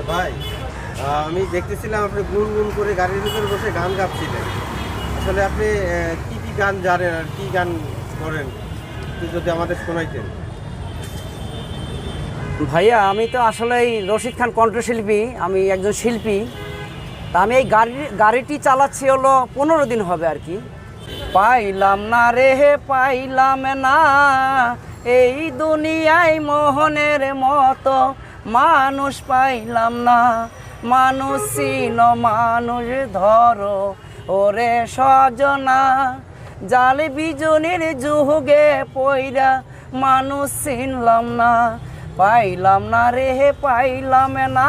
আচ্ছা ভাই আমি দেখতেছিলাম আপনি গুনগুন করে গাড়ির ভিতরে বসে গান গাচ্ছিলেন। আসলে আপনি কি কি গান জানেন আর কি গান করেন? যদি আমাদের শোনাইতেন। ভাইয়া, আমি তো আসলে এই রশিদ খান কণ্ঠশিল্পী, আমি একজন শিল্পী। তা আমি এই গাড়ি, গাড়িটি চালাচ্ছি হলো পনেরো দিন হবে আর কি। পাইলাম না রে হে, পাইলাম না। এই দুনিয়ায় মোহনের মতো মানুষ পাইলাম না। মানুষ চিন মানুষ ধরো। ওরে সজনা, জালে বিজনের যুগে পইরা মানুষ চিনলাম না। পাইলাম না রে, পাইলাম না।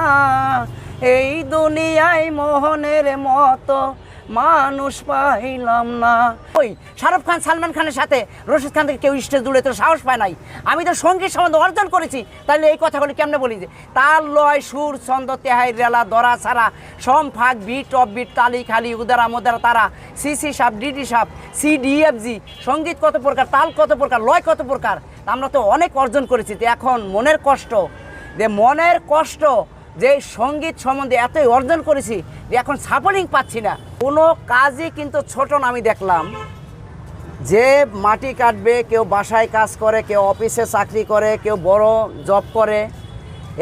এই দুনিয়ায় মোহনের মতো মানুষ পাইলাম না। ওই শাহরুখ খান, সালমান খানের সাথে রশিদ খান থেকে কেউ স্টেজ দূরে তো সাহস পায় নাই। আমি তো সংগীত সম্বন্ধে অর্জন করেছি। তাহলে এই কথাগুলি কেমনে বলি যে, তার লয় সুর, ছন্দ, তেহাই, রেলা, দরা, ছাড়া সম, ফাঁক, বিট অফ বিট কালি খালি, উদারা, মোদারা, তারা সি সি সাপ, ডিডি সাপ, সি, ডি, এফ, জি, সংগীত কত প্রকার, তাল কত প্রকার, লয় কত প্রকার, আমরা তো অনেক অর্জন করেছি তো এখন মনের কষ্ট, যে মনের কষ্ট, যে সংগীত সম্বন্ধে এতই অর্জন করেছি যে এখন সাপোর্টিং পাচ্ছি না। কোনো কাজই কিন্তু ছোট না, আমি দেখলাম। যে মাটি কাটবে, কেউ বাসায় কাজ করে, কেউ অফিসে চাকরি করে, কেউ বড় জব করে,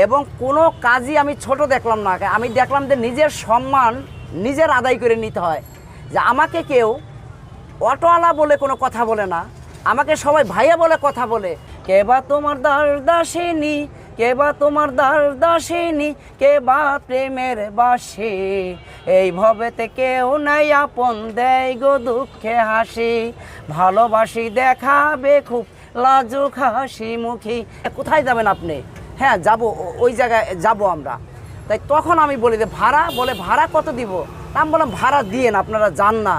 এবং কোনো কাজই আমি ছোট দেখলাম না। আমি দেখলাম যে নিজের সম্মান নিজের আদায় করে নিতে হয়। যে আমাকে কেউ অটোওয়ালা বলে কোনো কথা বলে না, আমাকে সবাই ভাইয়া বলে কথা বলে। কে বা তোমার দাস দাসিনী কে বা তোমার দাস দাসিনী কে বা প্রেমের বাসি। এই ভবেতে কেউ নাই আপন, দেয় গো দুঃখে হাসি। ভালোবাসি দেখাবে খুব লাজুক হাসি মুখী। কোথায় যাবেন আপনি? হ্যাঁ যাব ওই জায়গায় যাব আমরা। তাই তখন আমি বলি যে, ভাড়া? বলে, ভাড়া কত দিব? আমি বললাম, ভাড়া দিয়েন, আপনারা যান না।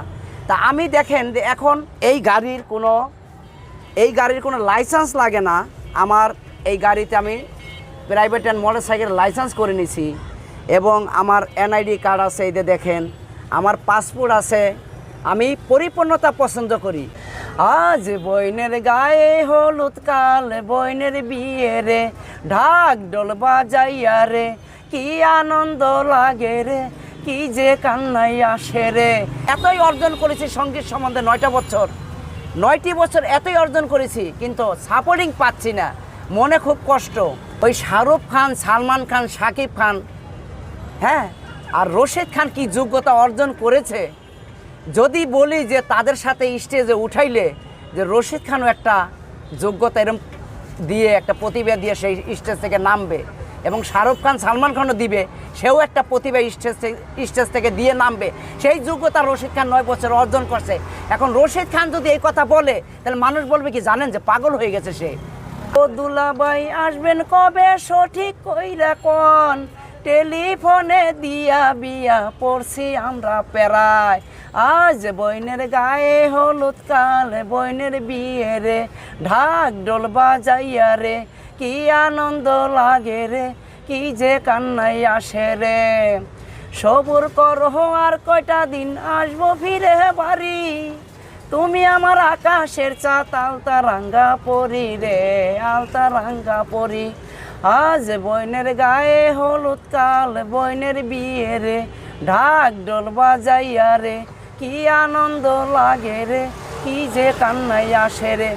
তা আমি দেখেন যে এখন এই গাড়ির কোনো, এই গাড়ির কোনো লাইসেন্স লাগে না। আমার এই গাড়িতে আমি private and motorcycle licence করে নিছি এবং আমার এনআইডি কার্ড আছে, এই দেখেন, আমার পাসপোর্ট আছে, আমি পরিপূর্ণতা পছন্দ করি। আজ বইনের গায়ে হলুদ কাল, বইনের বিয়ে রে, ঢাক ডোল বাজাইয়া রে, কি আনন্দ লাগে রে, কি যে কান্নাই আসে রে। এতই অর্জন করেছি সংগীত সম্বন্ধে নয়টা বছর। নয়টি বছর এতই অর্জন করেছি, কিন্তু সাপোর্টিং পাচ্ছি না। মনে খুব কষ্ট। ওই শাহরুখ খান, সালমান খান শাকিব খান হ্যাঁ? আর রশিদ খান কি যোগ্যতা অর্জন করেছে? যদি বলি যে তাদের সাথে স্টেজে উঠাইলে যে রশিদ খানও একটা যোগ্যতা এরম দিয়ে, একটা প্রতিভা দিয়ে সেই স্টেজ থেকে নামবে এবং শাহরুখ খান, সালমান খানও দিবে, সেও একটা প্রতিভা স্টেজ থেকে স্টেজ থেকে দিয়ে নামবে। সেই যোগ্যতা রশিদ খান নয় বছর অর্জন করছে। এখন রশিদ খান যদি এই কথা বলে, তাহলে মানুষ বলবে কি, জানেন যে পাগল হয়ে গেছে সে। ও দুলাবাই আসবেন কবে? সঠিক কইরা কোন। টেলিফোনে দিয়া বিয়া পড়ছি আমরা পেরায় আজ বইনের গায়ে হলুদ কাল, বইনের বিয়ে রে। ঢাক ডোল বাজাইয়া রে, কি আনন্দ লাগে রে, কি যে কান্নাই আসে রে। সবুর করো আর কয়টা দিন আসব ফিরে বাড়ি। তুমি আমার আকাশের চাঁদ, আলতা রাঙ্গা পরি রে, আলতা রাঙ্গা পরি। আজ বইনের গায়ে হলুদ কাল, বইনের বিয়ে রে, ঢাক ডোল বাজাইয়া রে, কি আনন্দ লাগে রে, কি যে কান্নাই আসে রে।